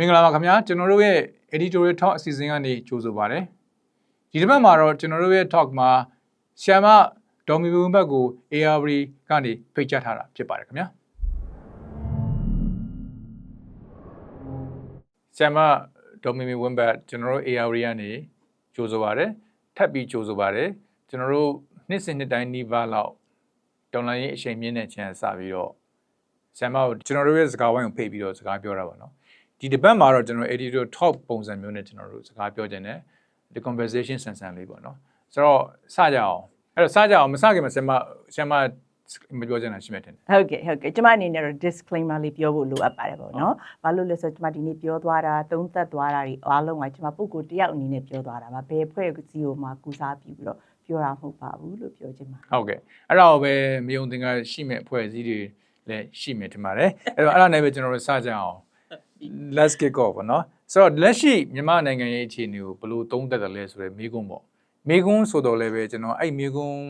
မင်္ဂလာပါခင်ဗျာကျွန်တော်တို့ရဲ့ editorial talk အစီအစဉ်ကနေကြိုဆိုပါရစေဒီတစ်ပတ်မှာတော့ကျွန်တော်တို့ရဲ့ talk မှာဆီယမဒေါ်မီမီဘတ်ကို ARV ကနေဖိတ်ကြားထားတာဖြစ်ပါတယ်ခင်ဗျာဆီယမဒေါ်မီမီဝင်းဘတ်ကျွန်တော်တို့ ARV ကနေကြိုဆိုပါရစေထပ်ပြီးကြိုဆိုပါရစေကျွန်တော်တို့နှစ်စဉ်နှစ်တိုင်းနီးပါးလောက်တော်လိုင်းရေးအချိန်မြင့်တဲ့ချန်စပြီးတော့ဆီယမကိုကျွန်တော်တို့ရဲ့စကားဝိုင်းကိုဖိတ်ပြီးတော့စကားပြောတာပါနော် ဒီဒီဘက်မှာတော့ကျွန်တော် editor top ပုံစံမျိုးနဲ့ကျွန်တော်တို့စကားပြောခြင်းနဲ့ဒီ conversation ဆန်ဆန်လေးပေါ့နော်ဆိုတော့စကြအောင်အဲ့တော့စကြအောင်မစခင်မှာဆင်မဆင်မမပြောချင်တာရှိမှတင်တယ်ဟုတ်ကဲ့ဟုတ်ကဲ့ကျမအနေနဲ့တော့ disclaimer လေးပြောဖို့လိုအပ်ပါတယ်ပေါ့နော်။ဘာလို့လဲဆိုတော့ကျမဒီနေ့ပြောသွားတာသုံးသက်သွားတာတွေအားလုံးကကျမပုဂ္ဂိုလ်တစ်ယောက်အနေနဲ့ပြောသွားတာပါ။ဘယ်ဖွဲ့စီကိုမှကူစားပြီးပြီးတော့ပြောတာမဟုတ်ပါဘူးလို့ပြောချင်ပါဟုတ်ကဲ့အဲ့တော့ပဲမယုံသင်္ကာရှိမဲ့အဖွဲ့အစည်းတွေလည်းရှိမယ်ထင်ပါတယ်အဲ့တော့အဲ့ဒါနဲ့ပဲကျွန်တော်တို့စကြအောင် let's kick off ပေါ့နော်ဆိုတော့လက်ရှိမြန်မာနိုင်ငံရဲ့အခြေအနေကိုဘယ်လိုသုံးသပ်တယ်လဲဆိုတော့မိကုန်းပေါ့မိကုန်းဆိုတော့လည်းပဲကျွန်တော်အဲ့မိကုန်း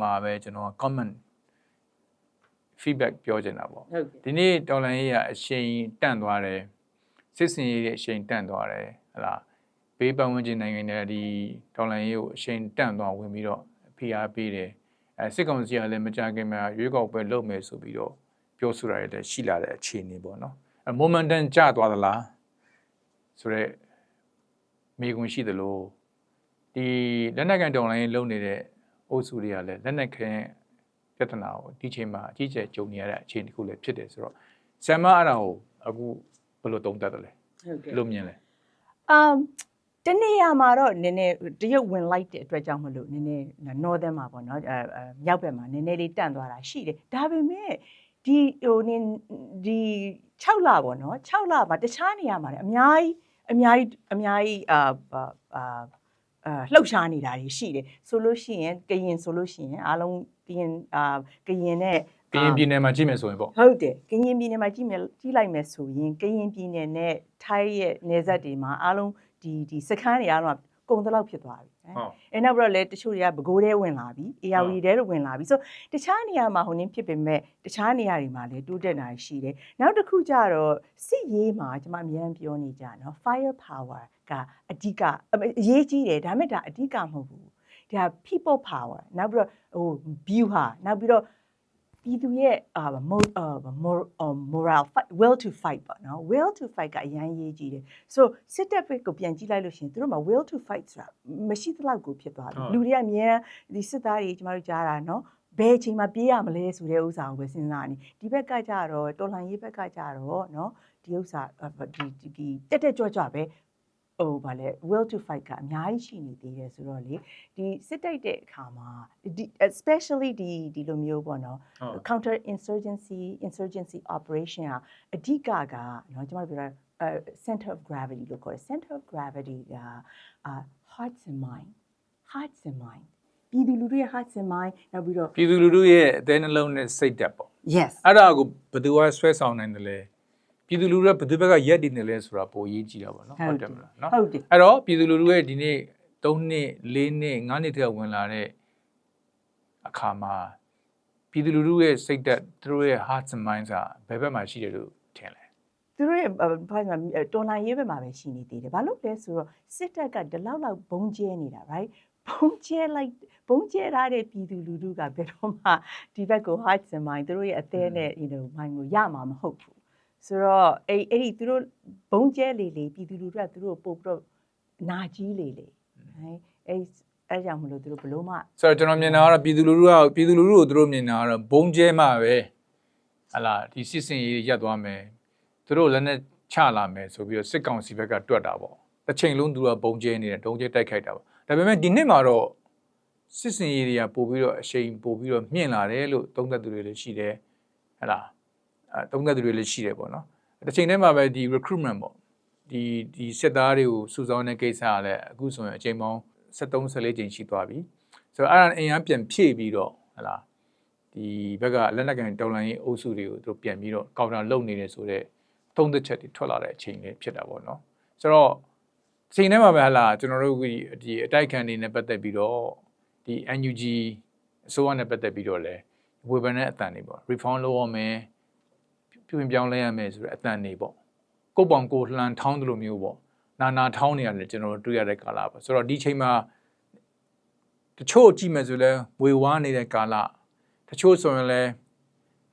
မှာပဲကျွန်တော် comment feedback ပြောချင်တာပေါ့။ဟုတ်ကဲ့ဒီနေ့တော်လန်ရေးရအရှိန်တန့်သွားတယ်စစ်စင်ရေးရဲ့အရှိန်တန့်သွားတယ်ဟလာဘေးပတ်ဝန်းကျင်နိုင်ငံတွေဒီတော်လန်ရေးကိုအရှိန်တန့်သွားဝင်ပြီးတော့ဖိအားပေးတယ်အဲစစ်ကောင်စီကလည်းမကြခင်မှာရွေးကောက်ပွဲလုပ်မယ်ဆိုပြီးတော့ပြောဆိုတာတွေလည်းရှိလာတဲ့အခြေအနေပေါ့နော်အဲ momentum ကျသွားသလားဆိုတော့မေကွန်ရှိသလိုဒီလက်နက်ကန်တော်လိုင်းလုံနေတဲ့အုပ်စုတွေကလည်းလက်နက်ခဲပြဿနာကိုဒီချိန်မှာအကြီးအကျယ်ကြုံနေရတဲ့အခြေအနေတစ်ခုလည်းဖြစ်တယ်ဆိုတော့ဆမ်မအဲ့ဒါကိုအခုဘယ်လိုသုံးသပ်တယ်လဲဟုတ်ကဲ့ဘယ်လိုမြင်လဲအမ်တနေ့ရမှာတော့နည်းနည်းတရုတ်ဝင်လိုက်တဲ့အတွက်ကြောင့်မလို့နည်းနည်း northern မှာပေါ့နော်အဲအဲမြောက်ဘက်မှာနည်းနည်းလေးတန့်သွားတာရှိတယ်ဒါပေမဲ့ ဒီဟိုနင်းဒီ6လပေါ့နော်6လမှာတခြားနေရာမှာလည်းအများကြီးအများကြီးအများကြီးအာအာအာအာလှုပ်ရှားနေတာတွေရှိတယ်ဆိုလို့ရှိရင်ကရင်ဆိုလို့ရှိရင်အားလုံးကရင်အာကရင်နဲ့ကရင်ပြည်နယ်မှာကြည့်မယ်ဆိုရင်ပေါ့ဟုတ်တယ်ကရင်ပြည်နယ်မှာကြည့်မယ်ကြည့်လိုက်မယ်ဆိုရင်ကရင်ပြည်နယ်နဲ့ထိုင်းရဲ့နေဆက်တွေမှာအားလုံးဒီဒီစခန်းတွေအားလုံးကကုံတလောက်ဖြစ်သွားပြီ။ ဟုတ်အဲနောက်ပြီးတော့လည်းတချို့တွေကဘကိုးထဲဝင်လာပြီ။ ARV ထဲတော့ဝင်လာပြီ။ဆိုတခြားနေရာမှာဟိုနင်းဖြစ်ပေမဲ့တခြားနေရာတွေမှာလည်းတိုးတက်တာရှိတယ်။နောက်တစ်ခုကျတော့စစ်ရေးမှာကျွန်မအများကြီးပြောနေကြနော် fire power ကအဓိကအအရေးကြီးတယ်ဒါပေမဲ့ဒါအဓိကမဟုတ်ဘူး။ဒါ people power နောက်ပြီးတော့ဟို view ဟာနောက်ပြီးတော့ ပြည်သူရဲ့အာ mo- အာ mor- အာ moral fight will to fight ပေါ့နော် will to fight ကအရန်ရေးကြီးတယ် so စစ်တပ်ဘက်ကိုပြန်ကြည့်လိုက်လို့ရှရင်သူတို့မှာ will to fight ဆိုတာမရှိသလောက်ကိုဖြစ်သွားပြီဟုတ်လူတွေကအများဒီစစ်သားတွေကျမတို့ကြားတာနော်ဘယ်အချိန်မှာပြေးရမလဲဆိုတဲ့ဥစ္စာကိုပဲစဉ်းစားနေဒီဘက်ကကြတော့တော်လှန်ရေးဘက်ကကြတော့နော်ဒီဥစ္စာအာဒီဒီဒီတက်တက်ကြွကြွပဲ ဟိုဗာလဲ will to fight ကအများကြီးရှိနေသေးတယ်ဆိုတော့လေဒီစစ်တိုက်တဲ့အခါမှာဒီ especially ဒီဒီလိုမျိုးပေါ့နော် counter insurgency insurgency operation ဟာအဓိကကနော်ကျွန်တော်ပြောတာ center of gravity လို့ခေါ်တယ် center of gravity က hearts and mind hearts and mind ပြည်သူလူထုရဲ့ hearts and mind နောက်ပြီးတော့ပြည်သူလူထုရဲ့အသေးနှလုံးနဲ့စိတ်ဓာတ်ပေါ့ yes အဲ့ဒါကိုဘယ်သူကဆွဲဆောင်နိုင်တယ်လဲ ပြည်သူလူထုကဘယ်သူဘက်ကရက်တည်နေလဲဆိုတာပိုအရေးကြီးတာပေါ့နော်ဟုတ်တယ်မလားနော်ဟုတ်တယ်အဲ့တော့ပြည်သူလူထုရဲ့ဒီနေ့3နှစ်4နှစ်5နှစ်တည်းဝင်လာတဲ့အခါမှာပြည်သူလူထုရဲ့စိတ်ဓာတ်သူတို့ရဲ့ hearts and minds ကဘယ်ဘက်မှာရှိတယ်လို့ထင်လဲသူတို့ရဲ့ဘာမှတော်လိုင်းရေးဘက်မှာပဲရှိနေသေးတယ်ဘာလို့လဲဆိုတော့စစ်တပ်ကဒီလောက်လောက်ဘုံကျဲနေတာ right ဘုံကျဲလိုက်ဘုံကျဲထားတဲ့ပြည်သူလူထုကဘယ်တော့မှဒီဘက်ကို hearts and mind သူတို့ရဲ့အသေးနဲ့ you know mind ကိုရမှာမဟုတ်ဘူး ဆိုတော့အဲ့အဲ့ဒီသူတို့ဘုံကျဲလေလေပြည်သူလူထုကသူတို့ကိုပို့ပြီးတော့နာကြီးလေလေဟဲ့အဲ့အဲ့ကြောင့်မလို့သူတို့ဘလို့မှဆိုတော့ကျွန်တော်မြင်တာကတော့ပြည်သူလူထုကပြည်သူလူထုကိုသူတို့မြင်တာကတော့ဘုံကျဲမှပဲဟလာဒီစစ်စင်ရေးရပ်သွားမယ်သူတို့လည်းနဲ့ချလာမယ်ဆိုပြီးတော့စစ်ကောင်စီဘက်ကတွက်တာပေါ့တစ်ချိန်လုံးသူကဘုံကျဲနေတယ်ဒုံကျဲတိုက်ခိုက်တာပေါ့ဒါပေမဲ့ဒီနှစ်မှာတော့စစ်စင်ရေးတွေကပို့ပြီးတော့အရှိန်ပို့ပြီးတော့မြင့်လာတယ်လို့သုံးသပ်သူတွေလည်းရှိတယ်ဟလာအဲ သုံးသပ်သူတွေလည်းရှိတယ်ပေါ့နော်တစ်ချိန်တည်းမှာပဲဒီ recruitment ပေါ့ဒီဒီစစ်သားတွေကိုစုဆောင်းတဲ့ကိစ္စကလည်းအခုဆိုရင်အချိန်ပေါင်း73 14ချိန်ရှိသွားပြီဆိုတော့အဲ့ဒါအင်အားပြန်ဖြည့်ပြီးတော့ဟလာဒီဘက်ကလက်နက်ကန်တော်လန်ရေးအုပ်စုတွေကိုသူတို့ပြန်ပြီးတော့ကောင်တာလုပ်နေတယ်ဆိုတော့သုံးသက်ချက်တွေထွက်လာတဲ့အချိန်လေးဖြစ်တာပေါ့နော်ဆိုတော့အချိန်ထဲမှာပဲဟလာကျွန်တော်တို့ဒီဒီအတိုက်ခံနေနဲ့ပတ်သက်ပြီးတော့ဒီ NUG အစိုးရနဲ့ပတ်သက်ပြီးတော့လဲဝေဖန်တဲ့အတန်တွေပေါ့ reform လုပ်ရမယ် ပြုပြင်ပြောင်းလဲရမယ်ဆိုတဲ့အတန်တွေပေါ့ကိုယ့်ပေါင်ကိုယ်လှန်ထောင်းတယ်လို့မျိုးပေါ့နာနာထောင်းနေရတယ်ကျွန်တော်တို့တွေ့ရတဲ့ကာလပါဆိုတော့ဒီချိန်မှာတချို့ကြည့်မယ်ဆိုလဲဝေဝါးနေတဲ့ကာလတချို့ဆိုရင်လဲ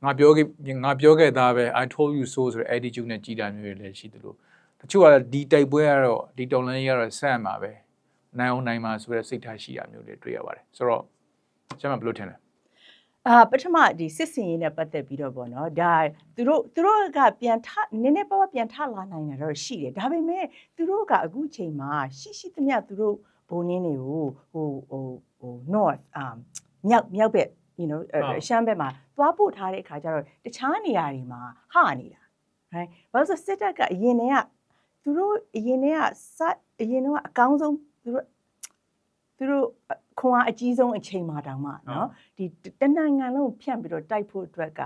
ငါပြောခဲ့ငါပြောခဲ့သားပဲ I told you so ဆိုတဲ့ attitude နဲ့ကြည်တာမျိုးတွေလည်းရှိတယ်လို့တချို့ကဒီတိုက်ပွဲကတော့ဒီတော်လန်းကြီးကတော့ဆက်မှာပဲနိုင်အောင်နိုင်မှာဆိုတဲ့စိတ်ထားရှိတာမျိုးတွေတွေ့ရပါတယ်ဆိုတော့ကျွန်မဘယ်လိုထင်လဲ အာပထမဒီစစ်စင်ရေးနဲ့ပတ်သက်ပြီးတော့ပေါ့နော်ဒါသူတို့သူတို့ကပြန်ထနည်းနည်းပါးပါးပြန်ထလာနိုင်တာတော့ရှိတယ်ဒါပေမဲ့သူတို့ကအခုချိန်မှာရှိရှိသမျှသူတို့ဘုံနင်းတွေကိုဟိုဟိုဟို north um မြောက်မြောက်ဘက် you know ဟုတ်အရှမ်းဘက်မှာသွားပို့ထားတဲ့အခါကျတော့တခြားနေရာတွေမှာဟနေတာ right ဘာလို့လဲဆိုစစ်တပ်ကအရင်တည်းကသူတို့အရင်တည်းကစအရင်တော့အကောင်းဆုံးသူတို့သူတို့ ခွန်အားအကြီးဆုံးအချိန်မှာတောင်မှเนาะ ဒီတနိုင်ငံလုံးဖြန့်ပြီးတော့တိုက်ဖို့အတွက်က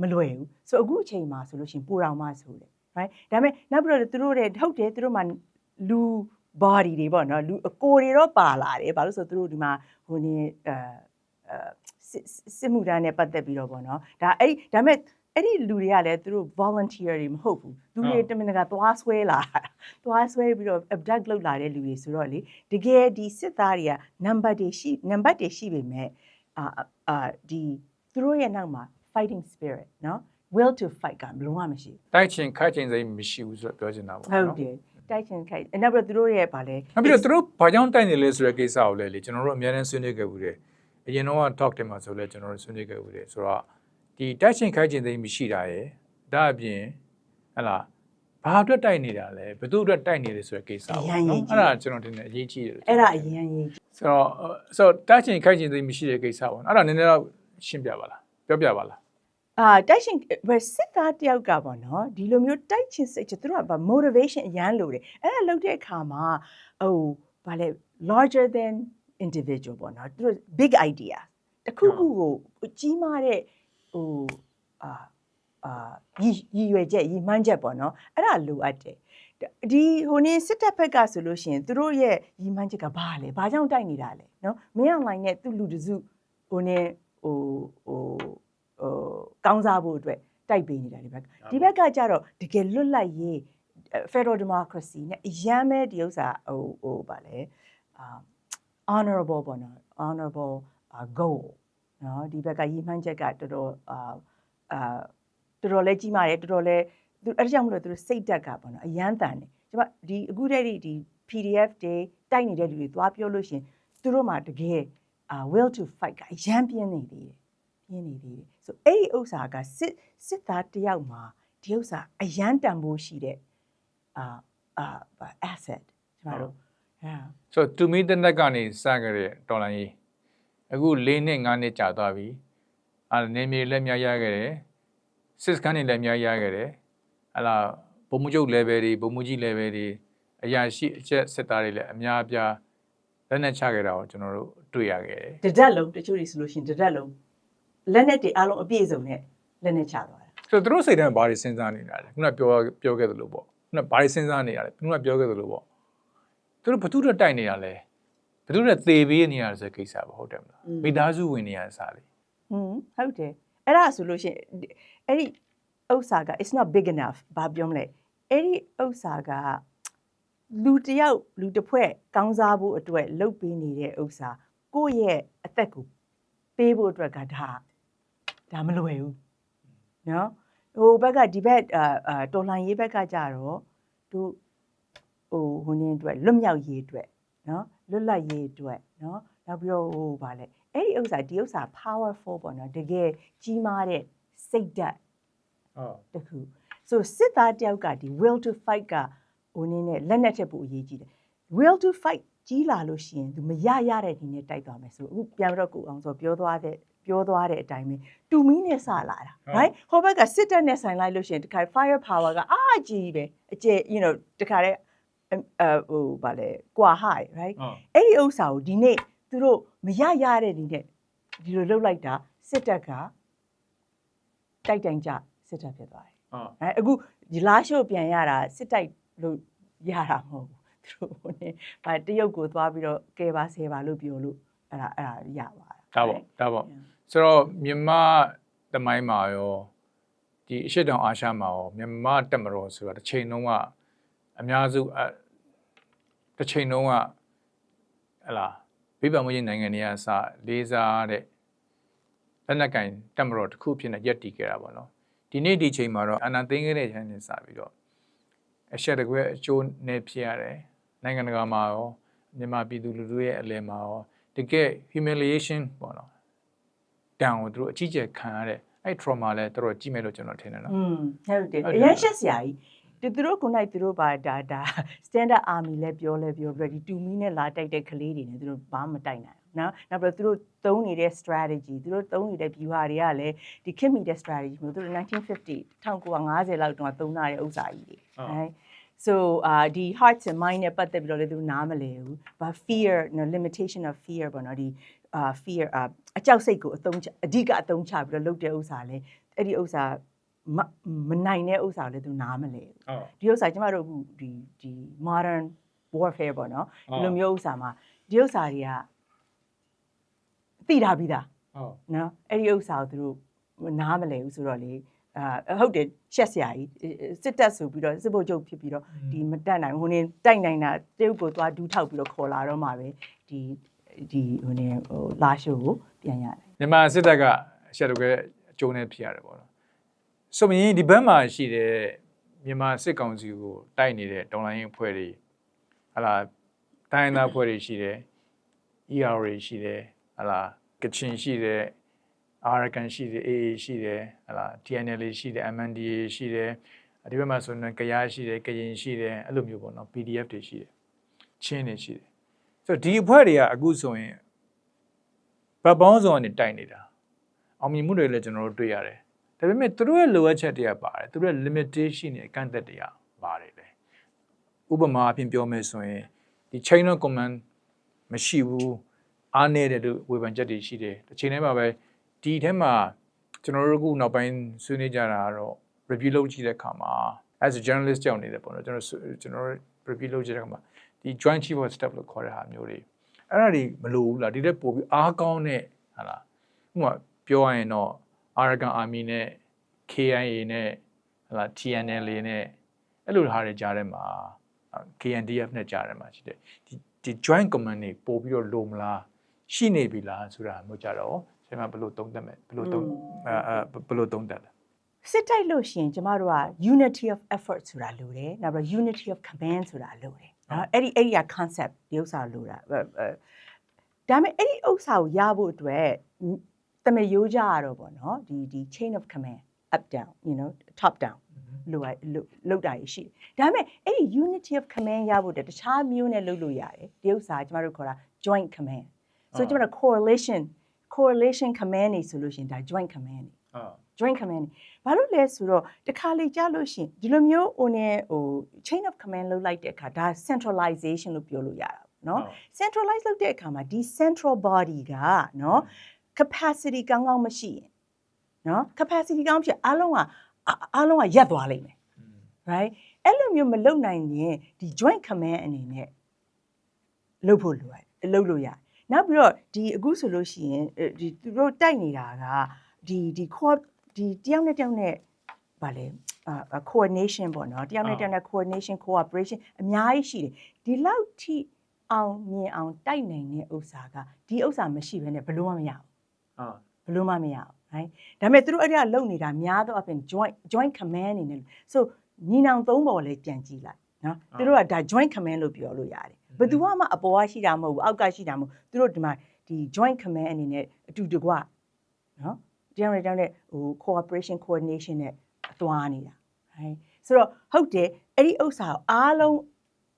မလွယ်ဘူးဆိုအခုအချိန်မှာဆိုလို့ရှိရင်ပူတော်မှဆိုတယ် right ဒါပေမဲ့နောက်ပြီးတော့သူတို့တဲ့ဟုတ်တယ်သူတို့မှာလူ body တွေပေါ့နော်လူအကိုတွေတော့ပါလာတယ်ဘာလို့ဆိုသူတို့ဒီမှာဟိုနေအဲအဲစစ်စစ်မှုတန်းနဲ့ပတ်သက်ပြီးတော့ပေါ့နော်ဒါအဲ့ဒီဒါပေမဲ့ အဲ့ဒီလူတွေကလည်းသူတို့ volunteer တွေမဟုတ်ဘူးလူတွေတမင်တကာသွားဆွဲလာတာသွားဆွဲပြီးတော့ abduct လုပ်လာတဲ့လူတွေဆိုတော့လေတကယ်ဒီစစ်သားတွေက number တွေရှိ number တွေရှိပေမဲ့ အာအာဒီသူတို့ရဲ့နောက်မှာ fighting spirit เนาะ will to fight ကဘလုံးဝမရှိ တိုက်ချင်ခိုက်ချင်စိတ်မရှိဘူးဆိုတော့ပြောချင်တာပေါ့ ဘူးဟုတ်တယ်တိုက်ချင်ခိုက်အဲ့နောက်ပြီးတော့သူတို့ရဲ့ဗာလဲ နောက်ပြီးတော့သူတို့ဘာကြောင့်တိုက်နေလဲဆိုတဲ့ကိစ္စကိုလည်းလေကျွန်တော်တို့အများနဲ့ဆွေးနွေးခဲ့ဘူးတယ်အရင်တော့ talk တင်မှာဆိုလဲကျွန်တော်တို့ဆွေးနွေးခဲ့ဘူးတယ်ဆိုတော့ ဒီတိုက်ချင်ခိုက်ချင်စိတ်မရှိတာရယ်ဒါအပြင်ဟလာဘာအတွက်တိုက်နေတာလဲဘယ်သူအတွက်တိုက်နေလဲဆိုတဲ့ကိစ္စပေါ့နော်အဲ့ဒါကျွန်တော်တင်တယ်အရေးကြီးတယ်လို့အဲ့ဒါအရင်ရေးဆိုတော့ဆိုတော့တိုက်ချင်ခိုက်ချင်စိတ်မရှိတဲ့ကိစ္စပေါ့နော်အဲ့ဒါနည်းနည်းတော့ရှင်းပြပါလားပြောပြပါလားအာတိုက်ချင်ဘယ်စစ်သားတယောက်ကပေါ့နော်ဒီလိုမျိုးတိုက်ချင်စိတ်ချသူတို့ကဗာ motivation အရန်လိုတယ်အဲ့ဒါလုပ်တဲ့အခါမှာဟိုဗာလဲ larger than individual ပေါ့နော်သူတို့ big idea တခုခုကိုကြီးမားတဲ့ ဟိုအာအာရည်ရည်ရွယ်ချက်ရည်မှန်းချက်ပေါ့နော်အဲ့ဒါလိုအပ်တယ်ဒီဟိုနေစစ်တပ်ဘက်ကဆိုလို့ရှိရင်သူတို့ရဲ့ရည်မှန်းချက်ကဘာလဲဘာကြောင့်တိုက်နေတာလဲနော်မင်းအောင်လိုင်းနဲ့သူ့လူတစုဟိုနေဟိုဟိုဟိုကောင်းစားဖို့အတွက်တိုက်ပေးနေတာဒီဘက်ကဒီဘက်ကကြတော့တကယ်လွတ်လပ်ရေး Federal Democracy နဲ့အရမ်းပဲဒီဥစ္စာဟိုဟိုဗာလဲအာ honorable ပေါ့နော် honorable uh, goal နော်ဒီဘက်ကရည်မှန်းချက်ကတော်တော်အာအာတော်တော်လေးကြီးမားတယ်တော်တော်လေးသူအဲ့ဒါကြောင့်မလို့သူတို့စိတ်တက်ကပေါ့နော်အရန်တန်တယ်ကျွန်မဒီအခုတည်းဒီ PDF တွေတိုက်နေတဲ့လူတွေသွားပြောလို့ရှရင်သူတို့မှာတကယ်အာ will to fight ကအရန်ပြင်းနေသေးတယ်ပြင်းနေသေးတယ်ဆိုအဲ့ဒီဥစ္စာကစစ်စစ်သားတယောက်မှာဒီဥစ္စာအရန်တန်ဖို့ရှိတဲ့အာအာ asset ကျွန်တော်တို့ဟာဆိုတော့တူမီတနက်ကနေစခဲ့တဲ့တော်လိုင်းကြီး အခု၄နှစ်၅နှစ်ကြာသွားပြီအာနေမြေလက်များရခဲ့တယ်စစ်စကန်တွေလည်းများရခဲ့တယ်ဟလာဘုံမှုချုပ် level တွေဘုံမှုကြီး level တွေအရာရှိအချက်စစ်သားတွေလည်းအများအပြားလက်နဲ့ချခဲ့တာကိုကျွန်တော်တို့တွေ့ရခဲ့တယ်တဒက်လုံးတချို့တွေဆိုလို့ရှိရင်တဒက်လုံးလက်နဲ့တွေအားလုံးအပြည့်စုံနဲ့လက်နဲ့ချသွားတာဆိုတော့သူတို့စိတ်ထဲမှာဘာတွေစဉ်းစားနေတာလဲခုနပြောပြောခဲ့သလိုပေါ့ခုနဘာတွေစဉ်းစားနေတာလဲခုနပြောခဲ့သလိုပေါ့သူတို့ဘသူတို့တိုက်နေတာလဲ ဘသူတို့သေပေးနေရတဲ့ဆိုတဲ့ကိစ္စပေါ့ဟုတ်တယ်မလားမိသားစုဝင်နေရတဲ့စားလေဟွန်းဟုတ်တယ်အဲ့ဒါဆိုလို့ရှိရင်အဲ့ဒီဥစ္စာက it's not big enough ဘာပြောမလဲအဲ့ဒီဥစ္စာကလူတစ်ယောက်လူတစ်ဖွဲ့ကောင်းစားဖို့အတွက်လှုပ်ပေးနေတဲ့ဥစ္စာကိုယ့်ရဲ့အသက်ကိုပေးဖို့အတွက်ကဒါဒါမလွယ်ဘူးနော်ဟိုဘက်ကဒီဘက်အာအာတော်လှန်ရေးဘက်ကကြတော့သူဟိုဟိုနင်းအတွက်လွတ်မြောက်ရေးအတွက်နော် လွတ်လပ်ရေးအတွက်နော်နောက်ပြီးတော့ဟိုဗာလဲအဲ့ဒီဥစ္စာဒီဥစ္စာ powerful ပေါ့နော်တကယ်ကြီးမားတဲ့စိတ်ဓာတ်ဟုတ်တစ်ခုဆိုစစ်သားတယောက်ကဒီ will to fight ကဟိုနည်းနဲ့လက်နက်ထက်ပိုအရေးကြီးတယ် will to fight ကြီးလာလို့ရှိရင်သူမရရတဲ့ဒီနဲ့တိုက်သွားမယ်ဆိုအခုပြန်ပြီးတော့ကိုအောင်ဆိုပြောသွားတဲ့ပြောသွားတဲ့အတိုင်းပဲတူမီနဲ့စလာတာ right ဟိုဘက်ကစစ်တပ်နဲ့ဆိုင်လိုက်လို့ရှိရင်တခါ fire power ကအာကြီးပဲအကျယ် you know တခါတဲ့ အဲဟိုဗာလဲကွာဟတယ် right ဟုတ်အဲ့ဒီဥစ္စာကိုဒီနေ့သူတို့မရရတဲ့ဒီနဲ့ဒီလိုလုပ်လိုက်တာစစ်တပ်ကတိုက်တိုင်ကြစစ်တပ်ဖြစ်သွားတယ်ဟုတ်အဲအခုဒီလားရှို့ပြန်ရတာစစ်တိုက်လို့ရတာမဟုတ်ဘူးသူတို့ဟိုနေဗာတရုတ်ကိုသွားပြီးတော့ကဲပါဆဲပါလို့ပြောလို့အဲ့ဒါအဲ့ဒါရပါဒါပေါ့ဒါပေါ့ဆိုတော့မြန်မာတမိုင်းမှာရောဒီဒီအရှိတောင်အာရှမှာရောမြန်မာတက်မတော်ဆိုတာတစ်ချိန်လုံးက အများစုအတစ်ချိန်လုံးကဟလာဘိဗံမွေးနိုင်ငံတွေကစလေးစားတဲ့လက်နက်ကင်တက်မတော်တစ်ခုဖြစ်နေရက်တည်ခဲ့တာပေါ့နော်ဒီနေ့ဒီချိန်မှာတော့အနာသိင်းခဲ့တဲ့ချိန်နဲ့စပြီးတော့အရှက်တကွဲအကျိုးနဲ့ဖြစ်ရတယ်နိုင်ငံတကာမှာရောမြန်မာပြည်သူလူထုရဲ့အလယ်မှာရောတကယ် humiliation ပေါ့နော်တန်ကိုသူတို့အကြီးကျယ်ခံရတဲ့အဲ့ trauma လဲတော်တော်ကြီးမယ်လို့ကျွန်တော်ထင်တယ်နော်อืมဟုတ်တယ်ဟုတ်တယ်အရင်ရှက်စရာကြီး သူသူတို့ကိုယ်နိုင်သူတို့ပါဒါဒါ standard army လဲပြောလဲပြောပြီးတော့ဒီတူမီနဲ့လာတိုက်တဲ့ကလေးတွေနဲ့သူတို့ဘာမှမတိုက်နိုင်ဘူးနော်နောက်ပြီးတော့သူတို့သုံးနေတဲ့ strategy သူတို့သုံးနေတဲ့ view ဟာတွေကလည်းဒီခင်မီတဲ့ strategy မျိုးသူတို့1950 1950လောက်တုန်းကသုံးလာတဲ့ဥစ္စာကြီးတွေဟုတ် right so အာဒီ hearts and mind နဲ့ပတ်သက်ပြီးတော့လည်းသူတို့နားမလဲဘူးဘာ fear no limitation of fear ပေါ့နော်ဒီအာ fear အာအကြောက်စိတ်ကိုအသုံးချအဓိကအသုံးချပြီးတော့လုပ်တဲ့ဥစ္စာလဲအဲ့ဒီဥစ္စာ မမနိုင်တဲ့ဥစ္စာကိုလည်းသူနားမလဲဘူးဟုတ်ဒီဥစ္စာကျမတို့အခုဒီဒီ modern warfare ပေါ့နော်ဟုဒီတ်လိုမျိုးဥစ္စာမှာဒီဥစ္စာတွေကသိတာပြီးသားဟုတ်နော်အဲ့ဒီဥစ္စာကိုသူတို့နားမလဲဘူးဆိုတော့လေအာဟုတ်တယ်ရှက်စရာကြီးစစ်တပ်ဆိုပြီးတော့စစ်ဗိုလ်ချုပ်ဖြစ်ပြီးတော့ဒီမတက်နိုင်ဘူးဟိုနေတိုက်နိုင်တာတရုတ်ကိုသွားဒူးထောက်ပြီးတော့ခေါ်လာတော့မှပဲဒီဒီဟိုနေဟိုလာရှိုးကိုပြန်ရတယ်မြန်မာစစ်တပ်ကအရှက်တကွဲအကျိုးနဲ့ဖြစ်ရတယ်ပေါ့နော် ဆိုရင်ဒီဘက်မှာရှိတဲ့မြန်မာစစ်ကောင်စီကိုတိုက်နေတဲ့တော်လိုင်းရင်အဖွဲ့တွေဟလာတိုင်းသားအဖွဲ့တွေရှိတယ် ER တွေရှိတယ်ဟလာကချင်ရှိတယ် Arakan ရှိတယ် AA ရှိတယ်ဟလာ TNL ရှိတယ် MNDA ရှိတယ်ဒီဘက်မှာဆိုရင်ကရားရှိတယ်ကရင်ရှိတယ်အဲ့လိုမျိုးပေါ့နော် PDF တွေရှိတယ်ချင်းတွေရှိတယ်ဆိုတော့ဒီအဖွဲ့တွေကအခုဆိုရင်ဗတ်ပေါင်းစုံကနေတိုက်နေတာအောင်မြင်မှုတွေလည်းကျွန်တော်တို့တွေ့ရတယ် ဒါပေမဲ့သူတို့ရဲ့လိုအပ်ချက်တွေကပါတယ်သူတို့ရဲ့ limitation တွေအကန့်အသတ်တွေကပါတယ်လေဥပမာအဖြစ်ပြောမယ်ဆိုရင်ဒီ chain of command မရှိဘူးအားနည်းတယ်လို့ဝေဖန်ချက်တွေရှိတယ်တစ်ချိန်တည်းမှာပဲဒီထဲမှာကျွန်တော်တို့အခုနောက်ပိုင်းဆွေးနွေးကြတာကတော့ review လုပ်ကြည့်တဲ့အခါမှာ as a journalist ကြောင့်နေတယ်ပေါ့နော်ကျွန်တော်ဆွေကျွန်တော်တို့ review လုပ်ကြည့်တဲ့အခါမှာဒီ joint chief of staff လို့ခေါ်တဲ့ဟာမျိုးတွေအဲ့ဒါတွေမလိုဘူးလားဒီတက်ပို့ပြီးအားကောင်းတဲ့ဟာလားဥပမာပြောရရင်တော့ Arakan Army နဲ့ KIA နဲ့ဟာလား TNLA နဲ့အဲ့လိုဟာတွေကြားထဲမှာ KNDF နဲ့ကြားထဲမှာရှိတယ်ဒီဒီ joint command တွေပို့ပြီးတော့လိုမလားရှိနေပြီလားဆိုတာမျိုးကြတော့ဆရာမဘယ်လိုသုံးသပ်မလဲဘယ်လိုသုံးအဲအဲဘယ်လိုသုံးသပ်လဲစစ်တိုက်လို့ရှိရင်ကျမတို့က unity of effort ဆိုတာလိုတယ်နောက်ပြီး unity of command ဆိုတာလိုတယ်နော်အဲ့ဒီအဲ့ဒီက concept ဒီဥစ္စာလိုတာအဲအဲဒါပေမဲ့အဲ့ဒီဥစ္စာကိုရဖို့အတွက် တမရိုးကြရတော့ပေါ့နော်ဒီဒီ chain of command up down you know top down လိုရလိုလောက်တာရှိတယ်ဒါပေမဲ့အဲ့ဒီ unity of command ရဖို့အတွက်တခြားမျိုးနဲ့လုပ်လို့ရတယ်ဒီဥစ္စာကျမတို့ခေါ်တာ joint command ဆိုကျမတို့ correlation correlation command နေဆိုလို့ရှိရင်ဒါ joint command နေ ဟုတ် joint command ဘာလို့လဲဆိုတော့တခါလေကြားလို့ရှရင်ဒီလိုမျိုးဟိုနဲ့ဟို chain of command လုပ်လိုက်တဲ့အခါဒါ centralization လို့ပြောလို့ရတာပေါ့เนาะ centralize လုပ်တဲ့အခါမှာဒီ central body ကเนาะ capacity ကောင်းကောင်းမရှိရင်နော် capacity ကောင်းဖြစ်အားလုံးကအားလုံးကရက်သွားလိမ့်မယ် right အဲ့လိုမျိုးမလုပ်နိုင်ရင်ဒီ joint command အနေနဲ့လုပ်ဖို့လိုတယ်လုပ်လို့ရတယ်နောက်ပြီးတော့ဒီအခုဆိုလို့ရှိရင်ဒီသူတို့တိုက်နေတာကဒီဒီ core ဒီတယောက်နဲ့တယောက်နဲ့ဗာလဲ coordination ပေါ့နော်တယောက်နဲ့တယောက်နဲ့ coordination cooperation အများကြီးရှိတယ်ဒီလောက်ထိအောင်မြင်အောင်တိုက်နိုင်တဲ့ဥစ္စာကဒီဥစ္စာမရှိဘဲနဲ့ဘလို့မှမရဘူး ဟုတ်ဘယ်လို့မှမရအောင် right ဒါပေမဲ့သူတို့အဲ့ဒါလုံနေတာများတော့အပြင် joint joint command အနေနဲ့ so ညီနောင်သုံးပေါ်လေးပြန်ကြည့်လိုက်နော်သူတို့ကဒါ joint command လို့ပြောလို့ရတယ်ဘယ်သူမှအပေါ်ကရှိတာမဟုတ်ဘူးအောက်ကရှိတာမဟုတ်သူတို့ဒီမှာဒီ joint command အနေနဲ့အတူတကွနော်တရားနဲ့တောင်းတဲ့ဟို cooperation coordination နဲ့အသွားနေတာ right ဆိုတော့ဟုတ်တယ်အဲ့ဒီဥစ္စာကိုအားလုံး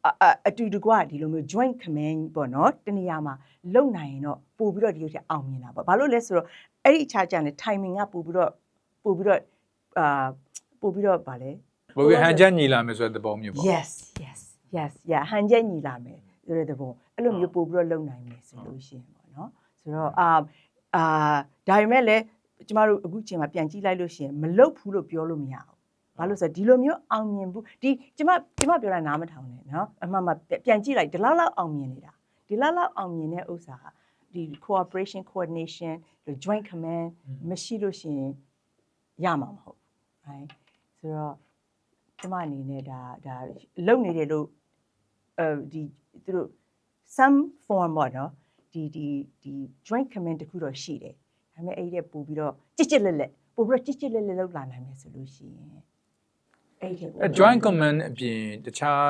အအအတူတကွဒီလိုမျိုး joint command ပေါ့နော်တနေရာမှာလုံနိုင်ရင်တော့ပို့ပြီးတော့ဒီလိုချက်အောင်မြင်တာပေါ့ဘာလို့လဲဆိုတော့အဲ့ဒီအခြားကြတဲ့ timing ကပို့ပြီးတော့ပို့ပြီးတော့အာပို့ပြီးတော့ဗာလဲဘယ်ဟန်ချက်ညီလာမယ်ဆိုတဲ့သဘောမျိုးပေါ့ yes yes yes yeah ဟန်ချက်ညီလာမယ်ဆိုတဲ့သဘောအဲ့လိုမျိုးပို့ပြီးတော့လုံနိုင်မယ်ဆိုလို့ရှိရင်ပေါ့နော်ဆိုတော့အာအာဒါပေမဲ့လည်းကျမတို့အခုချိန်မှာပြန်ကြည့်လိုက်လို့ရှိရင်မလုတ်ဘူးလို့ပြောလို့မရဘူး ဘာလို့ဆိုတော့ဒီလိုမျိုးအောင်မြင်ဘူးဒီကျမကျမပြောတာနားမထောင်နဲ့နော်အမှန်မှပြန်ကြည့်လိုက်ဒီလောက်လောက်အောင်မြင်နေတာဒီလောက်လောက်အောင်မြင်တဲ့ဥစ္စာဟာဒီ cooperation coordination ဒီ joint command မရှိလို့ရှိရင်ရမှာမဟုတ် right ဆိုတော့ကျမအနေနဲ့ဒါဒါလုံနေတယ်လို့အဲဒီသူတို့ some form ပေါ့နော်ဒီဒီဒီ joint command တခုတော့ရှိတယ်ဒါပေမဲ့အဲ့ဒီတဲ့ပို့ပြီးတော့ကြစ်ကြစ်လက်လက်ပို့ပြီးတော့ကြစ်ကြစ်လက်လက်လောက်လာနိုင်မယ်ဆိုလို့ရှိရင် အဲ့ဒီအဲ joint command အပြင်တခြား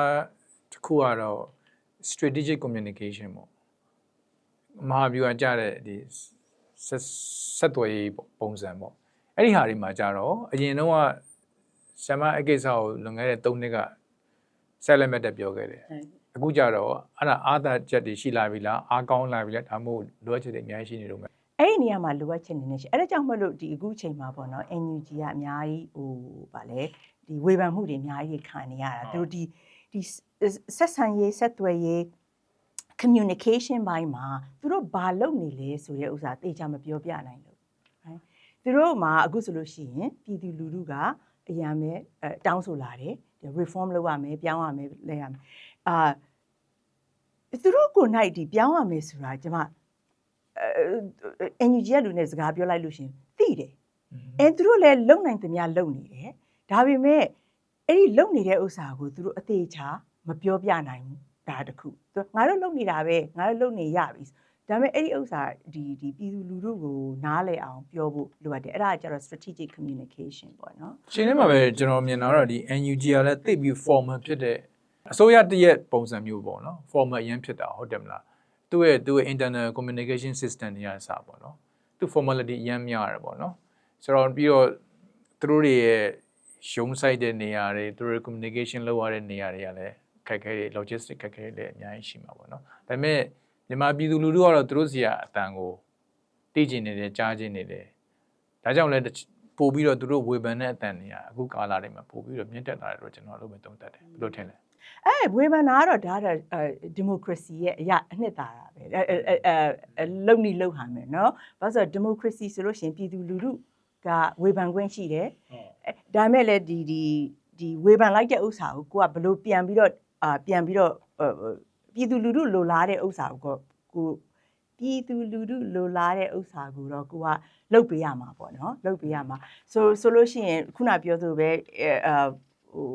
တစ်ခုကတော့ strategic communication ပေါ့မဟာဗျူဟာကြတဲ့ဒီဆက်ဆက်သွယ်ရေးပေါ့ပုံစံပေါ့အဲ့ဒီဟာတွေမှာကြတော့အရင်တော့ကဆမအကိစ္စကိုလွန်ခဲ့တဲ့3နှစ်ကဆက်လက်မဲ့တက်ပြောခဲ့တယ်အခုကြတော့အဲ့ဒါအာသာချက်တွေရှိလာပြီလားအားကောင်းလာပြီလားဒါမှမဟုတ်လိုအပ်ချက်တွေအများကြီးရှိနေတော့မယ်အဲ့ဒီနေရာမှာလိုအပ်ချက်နေနေရှိအဲ့ဒါကြောင့်မလို့ဒီအခုချိန်မှာပေါ့နော် NUG ကအများကြီးဟိုဗာလဲ ဒီဝေဖန်မှုတွေအများကြီးခံနေရတာသူတို့ဒီဒီဆက်ဆံရေးဆက်သွယ်ရေး communication ဘိုင်းမှာသူတို့ဘာလုပ်နေလဲဆိုတဲ့ဥစ္စာတေချာမပြောပြနိုင်လို့ right သူတို့မှာအခုဆိုလို့ရှိရင်ပြည်သူလူထုကအရန်ပဲအဲတောင်းဆိုလာတယ်ဒီ reform လုပ်ရမယ်ပြောင်းရမယ်လဲရမယ်အာသူတို့ကိုနိုင်ဒီပြောင်းရမယ်ဆိုတာကျွန်မအဲ NUG ရဲ့လူနဲ့စကားပြောလိုက်လို့ရှရင်သိတယ်အဲသူတို့လည်းလုံနိုင်သမျှလုံနေတယ် ဒါပေမဲ့အဲ့ဒီလုံနေတဲ့ဥစ္စာကိုသူတို့အသေးချာမပြောပြနိုင်ဘူးဒါတခုသူငါတို့လုံနေတာပဲငါတို့လုံနေရပြီဒါပေမဲ့အဲ့ဒီဥစ္စာဒီဒီပြည်သူလူထုကိုနားလည်အောင်ပြောဖို့လိုအပ်တယ်အဲ့ဒါကကျတော့ strategic communication ပေါ့နော်ရှင်ထဲမှာပဲကျွန်တော်မြင်တာတော့ဒီ NUG ကလည်းသိပြီး formal ဖြစ်တဲ့အစိုးရတရက်ပုံစံမျိုးပေါ့နော် formal အရင်ဖြစ်တာဟုတ်တယ်မလားသူ့ရဲ့သူ့ရဲ့ internal communication system တွေအစားပေါ့နော်သူ formality အရင်များရတယ်ပေါ့နော်ဆိုတော့ပြီးတော့သူတို့တွေရဲ့ ရုံးဆိုင်တဲ့နေရာတွေသူတို့ communication လုပ်ရတဲ့နေရာတွေကလည်းခက်ခဲတွေ logistic ခက်ခဲတွေလည်းအများကြီးရှိမှာပေါ့နော်ဒါပေမဲ့မြန်မာပြည်သူလူထုကတော့သူတို့စီကအတန်ကိုသိကျင်နေတယ်ကြားကျင်နေတယ်ဒါကြောင့်လည်းပို့ပြီးတော့သူတို့ဝေဖန်တဲ့အတန်တွေကအခုကာလတွေမှာပို့ပြီးတော့မြင့်တက်လာတယ်လို့ကျွန်တော်လုပ်ပဲသုံးသပ်တယ်ဘယ်လိုထင်လဲအဲဝေဖန်တာကတော့ဒါကတော့ဒီမိုကရေစီရဲ့အရာအနှစ်သာရပဲအဲအဲအဲလုံနေလုံဟာမယ်နော်ဘာလို့ဆိုတော့ဒီမိုကရေစီဆိုလို့ရှိရင်ပြည်သူလူထု ကဝေဖန်ခွင့်ရှိတယ်အဲဒါမဲ့လည်းဒီဒီဒီဝေဖန်လိုက်တဲ့ဥစ္စာကိုကိုကဘလို့ပြန်ပြီးတော့အာပြန်ပြီးတော့ပြည်သူလူထုလိုလားတဲ့ဥစ္စာကိုကိုပြည်သူလူထုလိုလားတဲ့ဥစ္စာကိုတော့ကိုကလုတ်ပေးရမှာပေါ့နော်လုတ်ပေးရမှာဆိုဆိုလို့ရှိရင်ခုနပြောသလိုပဲအဲဟို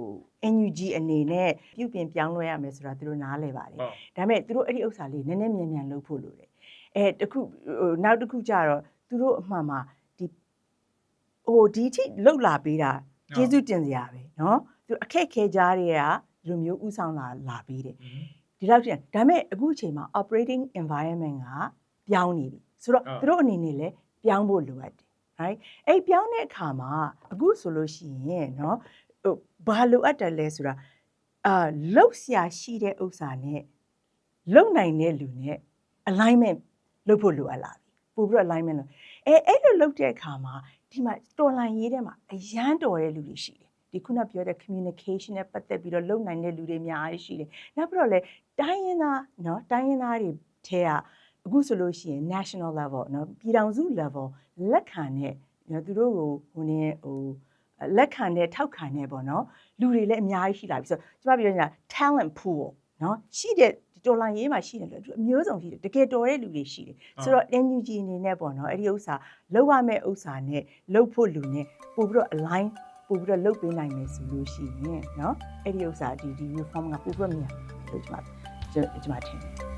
NUG အနေနဲ့ပြုပြင်ပြောင်းလဲရမယ်ဆိုတာသူတို့နားလဲပါတယ်ဒါပေမဲ့သူတို့အဲ့ဒီဥစ္စာလေးနည်းနည်းမြန်မြန်လုပ်ဖို့လိုတယ်အဲတခုဟိုနောက်တစ်ခုကြတော့သူတို့အမှန်မှာဒီ ဟိုဒီထိလှုပ်လာပေးတာကျေးဇူးတင်စရာပဲเนาะသူအခက်ခဲကြားတွေကလူမျိုးဥဆောင်လာလာပေးတယ်ဒီလောက်တင်ဒါပေမဲ့အခုအချိန်မှာ operating environment ကပြောင်းနေပြီဆိုတော့သူတို့အနေနဲ့လည်းပြောင်းဖို့လိုအပ်တယ် right အဲ့ပြောင်းတဲ့အခါမှာအခုဆိုလို့ရှိရင်เนาะဟိုဘာလိုအပ်တယ်လဲဆိုတာအာလှုပ်ရှားရှိတဲ့ဥစ္စာနဲ့လုံနိုင်တဲ့လူနဲ့ alignment လုပ်ဖို့လိုအပ်လာပြီပို့ပြီးတော့ alignment လုပ်အဲအဲ့လိုလုပ်တဲ့အခါမှာ ဒီမှာတော်လိုင်းရေးထဲမှာအရန်တော်တဲ့လူတွေရှိတယ်ဒီခုနပြောတဲ့ communication နဲ့ပတ်သက်ပြီးတော့လုံနိုင်တဲ့လူတွေအများကြီးရှိတယ်နောက်ပြီးတော့လေတိုင်းရင်းသားเนาะတိုင်းရင်းသားတွေထဲကအခုဆိုလို့ရှိရင် national level เนาะပြည်ထောင်စု level လက်ခံတဲ့เนาะသူတို့ကိုဟိုနေဟိုလက်ခံတဲ့ထောက်ခံတဲ့ပေါ့နော်လူတွေလည်းအများကြီးရှိလာပြီဆိုတော့ကျမပြောနေတာ talent pool เนาะရှိတဲ့ တော်လိုင်းရေးမှာရှိတယ်လို့အမျိုးစုံရှိတယ်တကယ်တော်တဲ့လူတွေရှိတယ်ဆိုတော့ NUG အနေနဲ့ပေါ့နော်အဲ့ဒီဥစ္စာလောက်ရမယ့်ဥစ္စာနဲ့လောက်ဖို့လူနဲ့ပို့ပြီးတော့ align ပို့ပြီးတော့လုပ်ပေးနိုင်မယ်ဆိုလို့ရှိရင်เนาะအဲ့ဒီဥစ္စာဒီဒီ reform ကပို့ပြီးတော့မြန်လို့ကျမကျမထင်တယ်